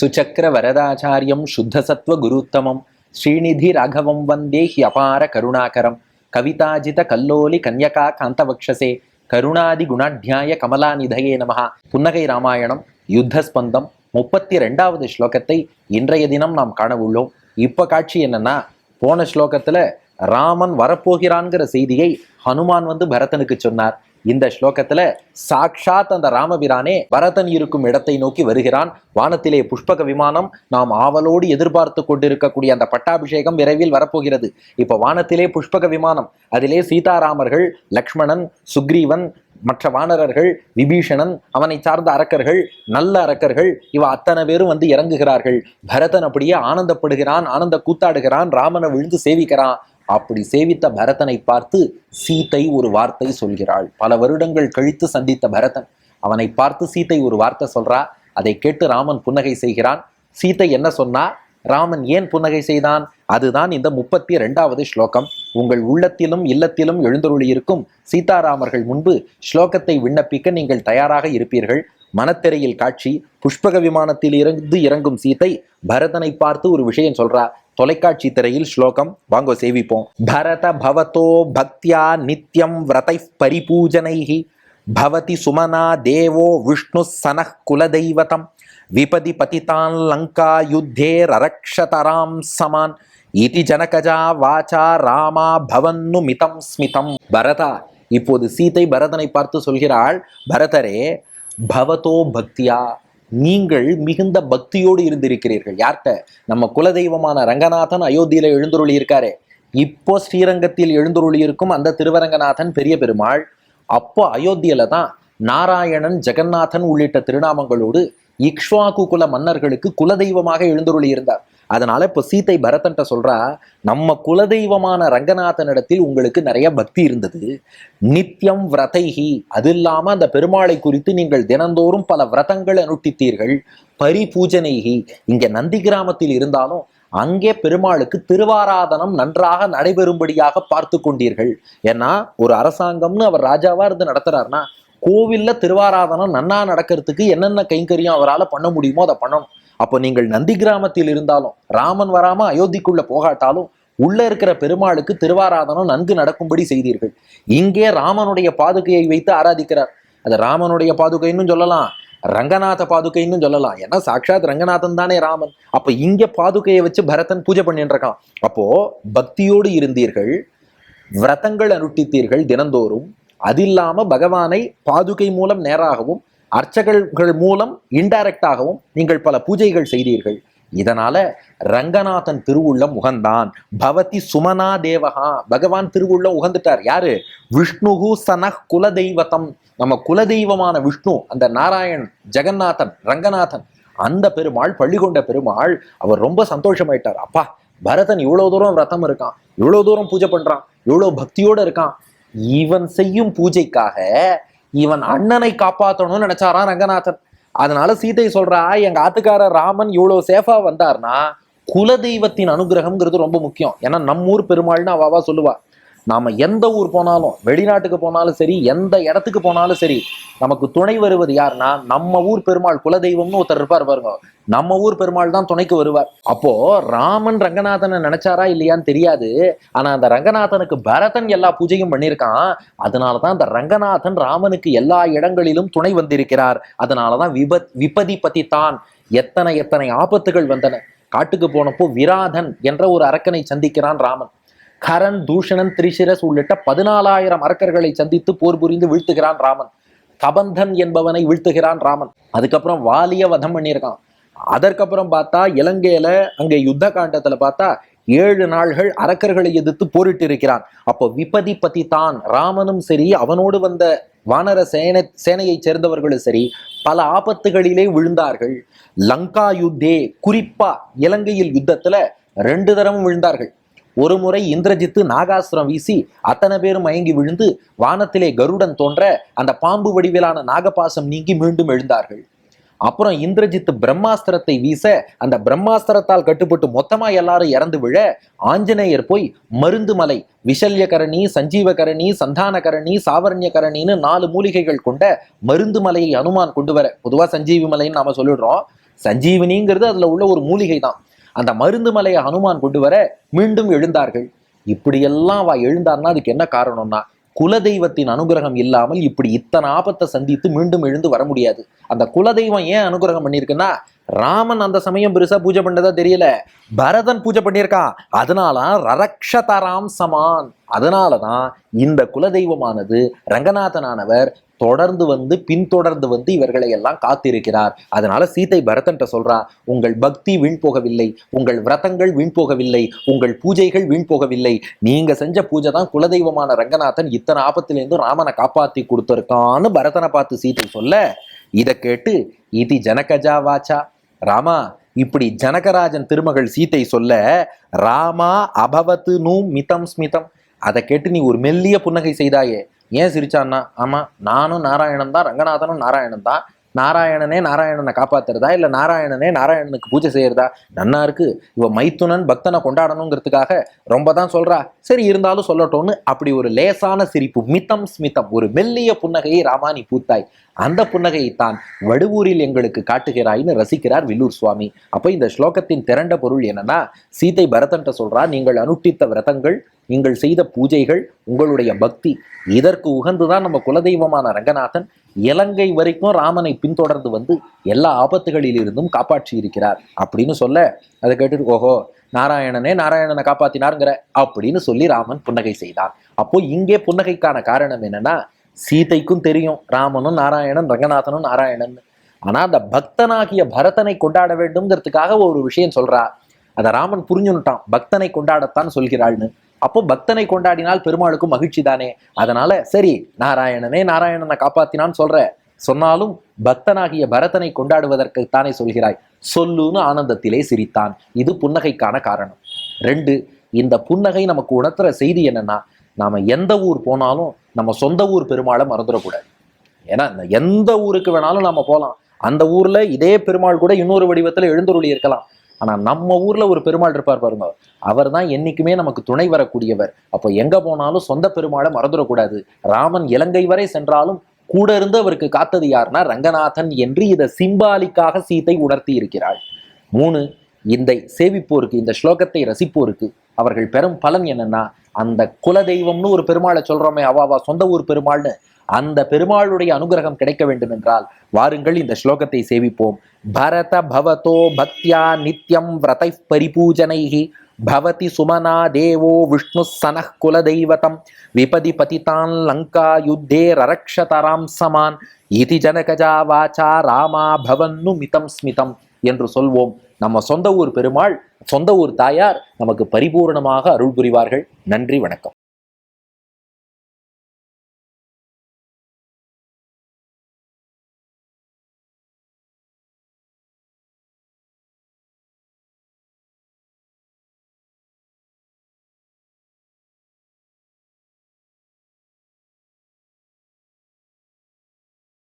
சுச்சக்கர வரதாச்சாரியம் சுத்தசத்வ குருத்தமம். ஸ்ரீநிதி ராகவம் வந்தே ஹியபார கருணாகரம். கவிதாஜித கல்லோலி கன்யகா காந்தவக்ஷசே. கருணாதி குணாத்தியாய கமலாநிதயே நமஹ. புன்னகை ராமாயணம் யுத்தஸ்பந்தம் முப்பத்தி ரெண்டாவது ஸ்லோகத்தை இன்றைய தினம் நாம் காண உள்ளோம் காட்சி என்னன்னா போன ஸ்லோகத்துல ராமன் வரப்போகிறான்கிற செய்தியை ஹனுமான் வந்து பரதனுக்கு சொன்னார். இந்த ஸ்லோகத்துல சாக்ஷாத் அந்த ராமபிரானே பரதன் இருக்கும் இடத்தை நோக்கி வருகிறான். வானத்திலே புஷ்பக விமானம் நாம் ஆவலோடு எதிர்பார்த்து கொண்டிருக்கக்கூடிய அந்த பட்டாபிஷேகம் விரைவில் வரப்போகிறது. இப்ப வானத்திலே புஷ்பக விமானம் அதிலே சீதாராமர்கள் லக்ஷ்மணன் சுக்ரீவன் மற்ற வானரர்கள் விபீஷணன் அவனை சார்ந்த அரக்கர்கள் நல்ல அரக்கர்கள் இவ அத்தனை பேரும் வந்து இறங்குகிறார்கள். பரதன் அப்படியே ஆனந்தப்படுகிறான் ஆனந்த கூத்தாடுகிறான் ராமனை விழுந்து சேவிக்கிறான். அப்படி சேவித்த பரதனை பார்த்து சீதை ஒரு வார்த்தை சொல்கிறாள். பல வருடங்கள் கழித்து சந்தித்த பரதன் அவனை பார்த்து சீதை ஒரு வார்த்தை சொல்றா. அதை கேட்டு ராமன் புன்னகை செய்கிறான். சீதை என்ன சொன்னா? ராமன் ஏன் புன்னகை செய்தான்? அதுதான் இந்த முப்பத்தி ரெண்டாவது ஸ்லோகம். உங்கள் உள்ளத்திலும் இல்லத்திலும் எழுந்தருளியிருக்கும் சீதாராமர்கள் முன்பு ஸ்லோகத்தை விண்ணப்பிக்க நீங்கள் தயாராக இருப்பீர்கள். மனத்திரையில் காட்சி புஷ்பக விமானத்தில் இருந்து இறங்கும் சீதை பரதனை பார்த்து ஒரு விஷயம் சொல்றா. தொலைக்காட்சி திரையில் ஸ்லோகம். வாங்கோ சேவிப்போம். பரத பவதோ பக்தியா நித்யம் விரதை பரிபூஜனைகி பவதி சுமனா தேவோ விஷ்ணு சனः குலதெய்வதம். விபதி பதிதான் லங்கா யுத்தே ரரக்ஷதராம் சமான். இதி ஜனகஜா வாச்சா ராமா பவன்னு மிதம் ஸ்மிதம். பரதா இப்போது சீதை பரதனை பார்த்து சொல்கிறாள் பரதரே பவதோ பக்தியா? நீங்கள் மிகுந்த பக்தியோடு இருந்திருக்கிறீர்கள். யார்கிட்ட? நம்ம குலதெய்வமான ரங்கநாதன் அயோத்தியில எழுந்துருளி இருக்காரு இப்போ ஸ்ரீரங்கத்தில் எழுந்துருளி இருக்கும் அந்த திருவரங்கநாதன் பெரிய பெருமாள் அப்போ அயோத்தியில தான் நாராயணன் ஜெகநாதன் உள்ளிட்ட திருநாமங்களோடு இக்ஷ்வாகு குல மன்னர்களுக்கு குலதெய்வமாக எழுந்துருளி இருந்தார் அதனால இப்போ சீதை பரதன்ட்ட சொல்றா நம்ம குலதெய்வமான ரங்கநாதனிடத்தில் உங்களுக்கு நிறைய பக்தி இருந்தது. நித்தியம் விரதைகி அது இல்லாம அந்த பெருமாளை குறித்து நீங்கள் தினந்தோறும் பல விரதங்களை அனுட்டித்தீர்கள். பரிபூஜனைகி இங்க நந்தி கிராமத்தில் இருந்தாலும் அங்கே பெருமாளுக்கு திருவாராதனம் நன்றாக நடைபெறும்படியாக பார்த்து கொண்டீர்கள். ஏன்னா ஒரு அரசாங்கம்னு அவர் ராஜாவா இருந்து நடத்துறாருன்னா கோவில்ல திருவாராதனம் நன்னா நடக்கிறதுக்கு என்னென்ன கைங்கரியம் அவரால் பண்ண முடியுமோ அதை பண்ணணும். அப்போ நீங்கள் நந்தி கிராமத்தில் இருந்தாலும் ராமன் வராம அயோத்திக்குள்ள போகாட்டாலும் உள்ள இருக்கிற பெருமாளுக்கு திருவாராதனம் நன்கு நடக்கும்படி செய்தீர்கள். இங்கே ராமனுடைய பாதுகையை வைத்து ஆராதிக்கிறார். அது ராமனுடைய பாதுகைன்னு சொல்லலாம். ரங்கநாத பாதுகைன்னு சொல்லலாம். ஏன்னா சாட்சாத் ரங்கநாதன் தானே ராமன். அப்ப இங்க பாதுகையை வச்சு பரதன் பூஜை பண்ணிட்டு இருக்கான் அப்போ பக்தியோடு இருந்தீர்கள். விரதங்கள் அனுட்டித்தீர்கள் தினந்தோறும். அது இல்லாம பகவானை பாதுகை மூலம் நேராகவும் அர்ச்சகர்கள் மூலம் இன்டைரக்டாகவும் நீங்கள் பல பூஜைகள் செய்தீர்கள். இதனால ரங்கநாதன் திருவுள்ளம் உகந்தான். பவதி சுமனா தேவகா பகவான் திருவுள்ளம் உகந்துட்டார். யாரு? விஷ்ணுகு சனஹ் குலதெய்வதம் நம்ம குலதெய்வமான விஷ்ணு அந்த நாராயண் ஜெகநாதன் ரங்கநாதன் அந்த பெருமாள் பள்ளி கொண்ட பெருமாள் அவர் ரொம்ப சந்தோஷமாயிட்டார். அப்பா பரதன் இவ்வளவு தூரம் விரதம் இருக்கான். இவ்வளவு தூரம் பூஜை பண்றான். இவ்வளவு பக்தியோட இருக்கான். இவன் செய்யும் பூஜைக்காக இவன் அண்ணனை காப்பாற்றணும்னு நினைச்சாரா ரங்கநாதன். அதனால சீதை சொல்றா எங்க ஆத்துக்காரர் ராமன் இவ்வளவு சேஃபா வந்தார்னா குலதெய்வத்தின் அனுகிரகம்ங்கிறது ரொம்ப முக்கியம். ஏன்னா நம்ம ஊர் பெருமாள்னு அவாவா சொல்லுவா. நாம் எந்த ஊர் போனாலும் வெளிநாட்டுக்கு போனாலும் சரி எந்த இடத்துக்கு போனாலும் சரி நமக்கு துணை வருவது யாருன்னா நம்ம ஊர் பெருமாள் குலதெய்வம்னு ஒருத்தர் இருப்பார் பாருங்க. நம்ம ஊர் பெருமாள் தான் துணைக்கு வருவார். அப்போ ராமன் ரங்கநாதனை நினைச்சாரா இல்லையான்னு தெரியாது. ஆனா அந்த ரங்கநாதனுக்கு பரதன் எல்லா பூஜையும் பண்ணியிருக்கான். அதனாலதான் அந்த ரங்கநாதன் ராமனுக்கு எல்லா இடங்களிலும் துணை வந்திருக்கிறார். அதனாலதான் விபத் விபதி பத்தி தான் எத்தனை எத்தனை ஆபத்துகள் வந்தன. காட்டுக்கு போனப்போ விராதன் என்ற ஒரு அரக்கனை சந்திக்கிறான் ராமன். கரண் தூஷணன் திரிசிரஸ் உள்ளிட்ட பதினாலாயிரம் அரக்கர்களை சந்தித்து போர் புரிந்து வீழ்த்துகிறான் ராமன். கபந்தன் என்பவனை வீழ்த்துகிறான் ராமன். அதுக்கப்புறம் வாலிய வதம் பண்ணியிருக்கான். அதற்கப்புறம் பார்த்தா இலங்கையில அங்க யுத்த காண்டத்துல பார்த்தா ஏழு நாள்கள் அரக்கர்களை எதிர்த்து போரிட்டு இருக்கிறான் அப்போ விபதி பத்தி தான் ராமனும் சரி அவனோடு வந்த வானர சேனை சேனையைச் சேர்ந்தவர்களும் சரி பல ஆபத்துகளிலே விழுந்தார்கள். லங்கா யுத்தே குறிப்பா இலங்கையில் யுத்தத்துல ரெண்டு தரமும் விழுந்தார்கள். ஒரு முறை இந்திரஜித்து நாகாசுரம் வீசி அத்தனை பேரும் மயங்கி விழுந்து வானத்திலே கருடன் தோன்ற அந்த பாம்பு வடிவிலான நாகபாசம் நீங்கி மீண்டும் எழுந்தார்கள். அப்புறம் இந்திரஜித்து பிரம்மாஸ்திரத்தை வீச அந்த பிரம்மாஸ்திரத்தால் கட்டுப்பட்டு மொத்தமா எல்லாரும் இறந்து விழ ஆஞ்சநேயர் போய் மருந்து மலை விஷல்யகரணி சஞ்சீவகரணி சந்தானகரணி சாவரண்யகரணின்னு நாலு மூலிகைகள் கொண்ட மருந்து மலையை அனுமான் கொண்டு வர. பொதுவா சஞ்சீவி மலைன்னு நாம சொல்லிடுறோம். சஞ்சீவினிங்கிறது அதுல உள்ள ஒரு மூலிகை தான் அந்த மருந்து மலையை ஹனுமான் கொண்டு வர மீண்டும் எழுந்தார்கள். இப்படியெல்லாம் அவ எழுந்தார்னா அதுக்கு என்ன காரணம்னா குலதெய்வத்தின் அனுகிரகம் இல்லாமல் இப்படி இத்தனை ஆபத்தை சந்தித்து மீண்டும் எழுந்து வர முடியாது. அந்த குலதெய்வம் ஏன் அனுகிரகம் பண்ணியிருக்குன்னா ராமன் அந்த சமயம் பெருசா பூஜை பண்ணதா தெரியல. பரதன் பூஜை பண்ணியிருக்கான் அதனால ரரக்ஷதராம் சமான். அதனாலதான் இந்த குலதெய்வமானது ரங்கநாதனானவர் தொடர்ந்து வந்து பின்தொடர்ந்து வந்து இவர்களை எல்லாம் காத்திருக்கிறார். அதனால சீதை பரதன்ட்ட சொல்றா உங்கள் பக்தி வீண் போகவில்லை உங்கள் விரதங்கள் வீண் போகவில்லை உங்கள் பூஜைகள் வீண் போகவில்லை. நீங்க செஞ்ச பூஜை தான் குலதெய்வமான ரங்கநாதன் இத்தனை ஆபத்திலேருந்து ராமனை காப்பாத்தி கொடுத்திருக்கான்னு பரதனை பார்த்து சீதை சொல்ல இதை கேட்டு இது ஜனகஜா வாச்சா. ராமா இப்படி ஜனகராஜன் திருமகள் சீதை சொல்ல ராமா அபவத்து நூ மிதம் ஸ்மிதம். அதை கேட்டு நீ ஒரு மெல்லிய புன்னகை செய்தாயே. ஏன் சிரிச்சான்னா ஆமாம் நானும் நாராயணன் தான் ரங்கநாதனும் நாராயணன் தான். நாராயணனே நாராயணனை காப்பாத்துறதா? இல்லை நாராயணனே நாராயணனுக்கு பூஜை செய்யறதா? நன்னா இருக்கு. இவ மைத்துனன் பக்தனை கொண்டாடணுங்கிறதுக்காக ரொம்ப தான் சொல்றா. சரி இருந்தாலும் சொல்லட்டும்னு அப்படி ஒரு லேசான சிரிப்பு மித்தம் ஸ்மிதம் ஒரு மெல்லிய புன்னகையை ராமானி பூத்தாய். அந்த புன்னகையை தான் வடுவூரில் எங்களுக்கு காட்டுகிறாய்னு ரசிக்கிறார் வில்லூர் சுவாமி. அப்போ இந்த ஸ்லோகத்தின் திரண்ட பொருள் என்னன்னா சீதை பரதன்ட்ட சொல்றா நீங்கள் அனுஷ்டித்த விரதங்கள் நீங்கள் செய்த பூஜைகள் உங்களுடைய பக்தி. இதற்கு உகந்துதான் நம்ம குலதெய்வமான ரங்கநாதன் இலங்கை வரைக்கும் ராமனை பின்தொடர்ந்து வந்து எல்லா ஆபத்துகளிலிருந்தும் காப்பாற்றி இருக்கிறார் அப்படின்னு சொல்ல அதை கேட்டுட்டு ஓஹோ நாராயணனே நாராயணனை காப்பாத்தினாருங்கிற அப்படின்னு சொல்லி ராமன் புன்னகை செய்தான் அப்போ இங்கே புன்னகைக்கான காரணம் என்னன்னா சீதைக்கும் தெரியும் ராமனும் நாராயணன் ரங்கநாதனும் நாராயணன். ஆனா அந்த பக்தனாகிய பரதனை கொண்டாட வேண்டும்ங்கிறதுக்காக ஒரு விஷயம் சொல்றா. அதை ராமன் புரிஞ்சுன்னுட்டான் பக்தனை கொண்டாடத்தான் சொல்கிறாள்னு. அப்போ பக்தனை கொண்டாடினால் பெருமாளுக்கும் மகிழ்ச்சி தானே? அதனால சரி நாராயணனே நாராயணனை காப்பாத்தினான்னு சொல்ற. சொன்னாலும் பக்தனாகிய பரதனை கொண்டாடுவதற்கு தானே சொல்கிறாய்? சொல்லுன்னு ஆனந்தத்திலே சிரித்தான். இது புன்னகைக்கான காரணம். ரெண்டு இந்த புன்னகை நமக்கு உணர்த்துற செய்தி என்னன்னா நாம எந்த ஊர் போனாலும் நம்ம சொந்த ஊர் பெருமாளை மறந்துடக்கூடாது. ஏன்னா எந்த ஊருக்கு வேணாலும் நாம போகலாம் அந்த ஊர்ல இதே பெருமாள் கூட இன்னொரு வடிவத்துல எழுந்தருளி இருக்கலாம். ஆனா நம்ம ஊர்ல ஒரு பெருமாள் இருப்பார் பாருங்க. அவர் தான் என்னைக்குமே நமக்கு துணை வரக்கூடியவர். அப்போ எங்க போனாலும் சொந்த பெருமாளை மறந்துடக்கூடாது. ராமன் இலங்கை வரை சென்றாலும் கூட இருந்து அவருக்கு காத்தது யாருன்னா ரங்கநாதன் என்று இதை சிம்பாலிக்காக சீதை உணர்த்தி இருக்கிறாள். மூணு இந்த சேவிப்போருக்கு இந்த ஸ்லோகத்தை ரசிப்போருக்கு அவர்கள் பெறும் பலன் என்னன்னா அந்த குலதெய்வம்னு ஒரு பெருமாளை சொல்றோமே அவாவா சொந்த ஊர் பெருமாள்னு. அந்த பெருமாளுடைய அனுகிரகம் கிடைக்க வேண்டும் என்றால் வாருங்கள் இந்த ஸ்லோகத்தை சேவிப்போம். பரத பவதோ பக்தியா நித்யம் விரதை பரிபூஜனைகி பவதி சுமனா தேவோ விஷ்ணு சனः குலதெய்வதம். விபதி பதிதான் லங்கா யுத்தே ரரக்ஷதராம் சமான். இதி ஜனகஜா வாச்சா ராமா பவன்னு மிதம் ஸ்மிதம் என்று சொல்வோம். நம்ம சொந்த ஊர் பெருமாள் சொந்த ஊர் தாயார் நமக்கு பரிபூர்ணமாக அருள் புரிவார்கள். நன்றி வணக்கம்.